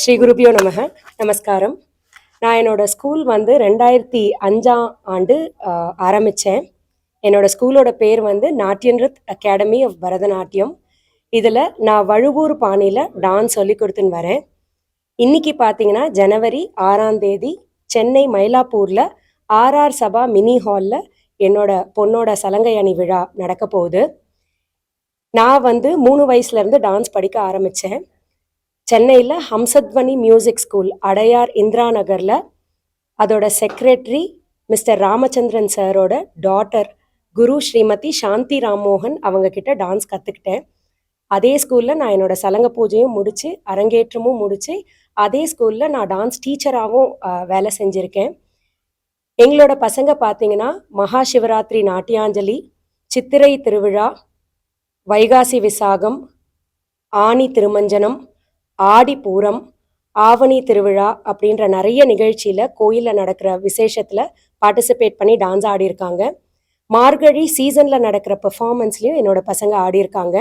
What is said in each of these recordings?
ஸ்ரீ குருபியோ நமக. நமஸ்காரம். நான் என்னோட ஸ்கூல் வந்து ரெண்டாயிரத்தி அஞ்சாம் ஆண்டு ஆரம்பித்தேன் என்னோடய என்னோட ஸ்கூலோட பேர் வந்து நாட்டியன்ரத் அகாடமி ஆஃப் பரதநாட்டியம். இதில் நான் வழுவூர் பாணியில் டான்ஸ் சொல்லி கொடுத்துன்னு வரேன். இன்னைக்கு பார்த்தீங்கன்னா ஜனவரி ஆறாம் தேதி சென்னை மயிலாப்பூரில் ஆர்ஆர் சபா மினி ஹாலில் என்னோட பொண்ணோட சலங்கை அணி விழா நடக்க போகுது. நான் வந்து மூணு வயசுலேருந்து டான்ஸ் படிக்க ஆரம்பித்தேன் சென்னையில் ஹம்சத்வனி மியூசிக் ஸ்கூல் அடையார் இந்திரா நகரில் அதோட செக்ரட்டரி மிஸ்டர் ராமச்சந்திரன் சாரோட டாட்டர் குரு ஸ்ரீமதி சாந்தி ராம்மோகன் அவங்கக்கிட்ட டான்ஸ் கற்றுக்கிட்டேன் அதே ஸ்கூலில் நான் என்னோடய சலங்க பூஜையும் முடித்து அரங்கேற்றமும் முடித்து அதே ஸ்கூலில் நான் டான்ஸ் டீச்சராகவும் வேலை செஞ்சுருக்கேன். எங்களோட பசங்க பார்த்தீங்கன்னா மகா சிவராத்திரி நாட்டியாஞ்சலி சித்திரை திருவிழா வைகாசி விசாகம் ஆனி திருமஞ்சனம் ஆடி பூரம் ஆவணி திருவிழா அப்படின்ற நிறைய நிகழ்ச்சியில் கோயிலில் நடக்கிற விசேஷத்தில் பார்ட்டிசிபேட் பண்ணி டான்ஸ் ஆடியிருக்காங்க. மார்கழி சீசனில் நடக்கிற பெர்ஃபார்மன்ஸ்லையும் என்னோட பசங்க ஆடியிருக்காங்க.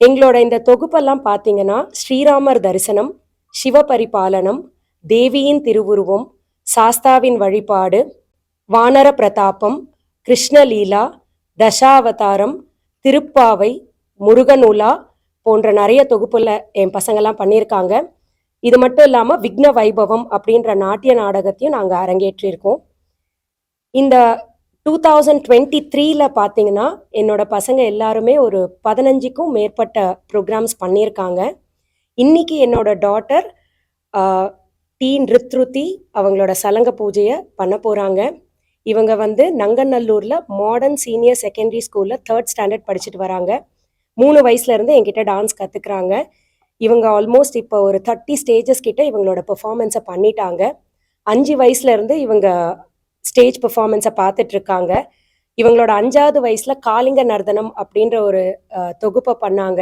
எங்களோட இந்த தொகுப்பெல்லாம் பார்த்தீங்கன்னா ஸ்ரீராமர் தரிசனம் சிவபரிபாலனம் தேவியின் திருவுருவம் சாஸ்தாவின் வழிபாடு வானர பிரதாபம் கிருஷ்ணலீலா தசாவதாரம் திருப்பாவை முருகனுலா போன்ற நிறைய தொகுப்புல என் பசங்கெல்லாம் பண்ணியிருக்காங்க. இது மட்டும் இல்லாமல் விக்ன வைபவம் அப்படின்ற நாட்டிய நாடகத்தையும் நாங்கள் அரங்கேற்றியிருக்கோம் இந்த டூ தௌசண்ட் டுவெண்ட்டி த்ரீல பார்த்தீங்கன்னா என்னோட பசங்க எல்லாருமே ஒரு பதினஞ்சுக்கும் மேற்பட்ட ப்ரோக்ராம்ஸ் பண்ணியிருக்காங்க. இன்னைக்கு என்னோட டாட்டர் டி நிருத்ருதி அவங்களோட சலங்க பூஜையை பண்ண போகிறாங்க இவங்க வந்து நங்கநல்லூரில் மாடர்ன் சீனியர் செகண்டரி ஸ்கூலில் தேர்ட் ஸ்டாண்டர்ட் படிச்சுட்டு வராங்க. மூணு வயசுல இருந்து என்கிட்ட டான்ஸ் கற்றுக்குறாங்க இவங்க ஆல்மோஸ்ட் இப்போ ஒரு தேர்ட்டி ஸ்டேஜஸ் கிட்ட இவங்களோட பெர்ஃபார்மன்ஸை பண்ணிட்டாங்க. அஞ்சு வயசுல இருந்து இவங்க ஸ்டேஜ் பெர்ஃபார்மன்ஸை பார்த்துட்டு இருக்காங்க. இவங்களோட அஞ்சாவது வயசுல காளிங்க நர்தனம் அப்படின்ற ஒரு தொகுப்பை பண்ணாங்க.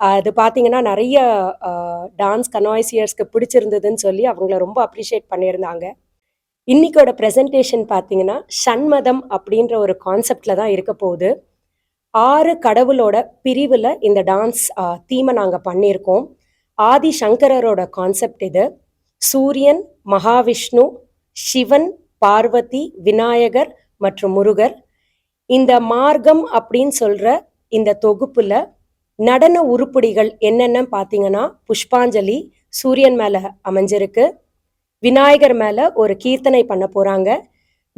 அது பார்த்தீங்கன்னா நிறைய டான்ஸ் கனாய்சியர்ஸ்க்கு பிடிச்சிருந்ததுன்னு சொல்லி அவங்கள ரொம்ப அப்ரிஷியேட் பண்ணியிருந்தாங்க. இன்னைக்கோட ப்ரெசன்டேஷன் பார்த்தீங்கன்னா சண்மதம் அப்படின்ற ஒரு கான்செப்டில் தான் இருக்க போகுது. ஆறு கடவுளோட பிரிவில் இந்த டான்ஸ் தீமை நாங்கள் பண்ணியிருக்கோம். ஆதி சங்கரரோட கான்செப்ட் இது. சூரியன் மகாவிஷ்ணு சிவன் பார்வதி விநாயகர் மற்றும் முருகர். இந்த மார்க்கம் அப்படின்னு சொல்கிற இந்த தொகுப்பில் நடன உருப்படிகள் என்னென்னு பார்த்தீங்கன்னா புஷ்பாஞ்சலி சூரியன் மேலே அமைஞ்சிருக்கு. விநாயகர் மேலே ஒரு கீர்த்தனை பண்ண போகிறாங்க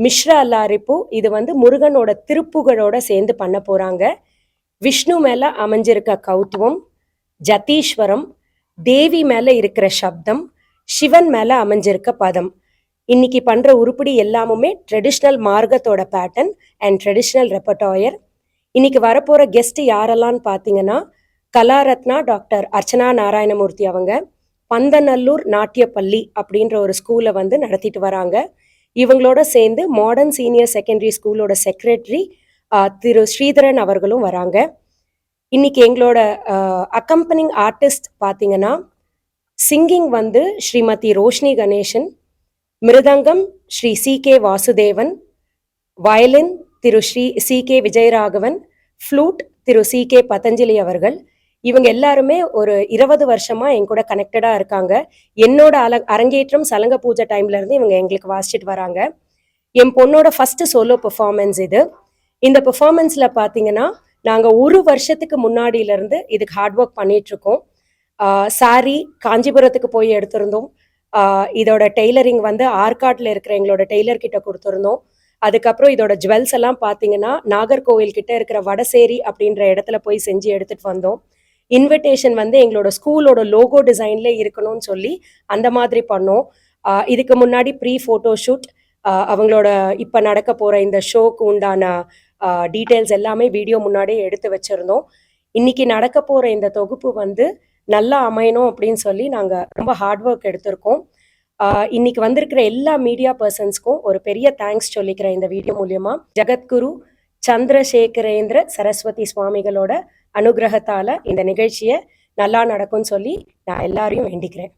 மிஸ்ரா அல்லாரிப்பு இது வந்து முருகனோட திருப்புகழோட சேர்ந்து பண்ண போகிறாங்க விஷ்ணு மேலே அமைஞ்சிருக்க கௌத்துவம் ஜதீஸ்வரம் தேவி மேலே இருக்கிற சப்தம் சிவன் மேலே அமைஞ்சிருக்க பதம். இன்னைக்கு பண்ணுற உருப்படி எல்லாமுமே ட்ரெடிஷ்னல் மார்க்கத்தோட பேட்டர்ன் அண்ட் ட்ரெடிஷ்னல் ரெப்பட்டாயர் இன்னைக்கு வரப்போகிற கெஸ்ட் யாரெல்லாம்னு பார்த்தீங்கன்னா கலாரத்னா டாக்டர் அர்ச்சனா நாராயணமூர்த்தி அவங்க பந்தநல்லூர் நாட்டியப்பள்ளி அப்படின்ற ஒரு ஸ்கூலை வந்து நடத்திட்டு வராங்க. இவங்களோட சேர்ந்து மாடர்ன் சீனியர் செகண்டரி ஸ்கூலோட செக்ரட்டரி திரு ஸ்ரீதரன் அவர்களும் வராங்க. இன்னைக்கு எங்களோட அக்கம்பனிங் ஆர்டிஸ்ட் பார்த்தீங்கன்னா சிங்கிங் வந்து Srimathi Roshini Ganesan mridangam Sri C K Vasudevan violin Thiru Sri C K Vijayaraghavan flute Thiru C K Patanjali அவர்கள் இவங்க எல்லாருமே ஒரு இருபது வருஷமா என் கூட கனெக்டடா இருக்காங்க. என்னோட அல அரங்கேற்றம் சலங்க பூஜை டைம்ல இருந்து இவங்க எங்களுக்கு வாசிச்சுட்டு வராங்க. என் பொண்ணோட ஃபர்ஸ்ட் சோலோ பெர்ஃபார்மன்ஸ் இது. இந்த பெர்ஃபார்மன்ஸ்ல பாத்தீங்கன்னா நாங்க ஒரு வருஷத்துக்கு முன்னாடியில இருந்து இதுக்கு ஹார்ட் ஒர்க் பண்ணிட்டு இருக்கோம் சாரி காஞ்சிபுரத்துக்கு போய் எடுத்திருந்தோம். இதோட டெய்லரிங் வந்து ஆர்காட்ல இருக்கிற எங்களோட டெய்லர் கிட்ட கொடுத்துருந்தோம். அதுக்கப்புறம் இதோட ஜுவல்ஸ் எல்லாம் பார்த்தீங்கன்னா நாகர்கோவில் கிட்ட இருக்கிற வடசேரி அப்படின்ற இடத்துல போய் செஞ்சு எடுத்துட்டு வந்தோம். இன்விடேஷன் வந்து எங்களோட ஸ்கூலோட லோகோ டிசைன்ல இருக்கணும்னு சொல்லி அந்த மாதிரி பண்ணோம். ஆஹ் இதுக்கு முன்னாடி ப்ரீ ஃபோட்டோ ஷூட் அவங்களோட இப்போ நடக்க போற இந்த ஷோக்கு உண்டான டீட்டெயில்ஸ் எல்லாமே வீடியோ முன்னாடியே எடுத்து வச்சிருந்தோம். இன்னைக்கு நடக்க போற இந்த தொகுப்பு வந்து நல்லா அமையணும் அப்படின்னு சொல்லி நாங்கள் ரொம்ப ஹார்ட் ஒர்க் எடுத்திருக்கோம். இன்னைக்கு வந்திருக்கிற எல்லா மீடியா பர்சன்ஸ்க்கும் ஒரு பெரிய தேங்க்ஸ் சொல்லிக்கிறேன் இந்த வீடியோ மூலியமா. ஜெகத்குரு சந்திரசேகரேந்திர சரஸ்வதி சுவாமிகளோட அனுகிரகத்தால இந்த நிகழ்ச்சியை நல்லா நடக்கும்னு சொல்லி நான் எல்லாரையும் வேண்டிக்கிறேன்.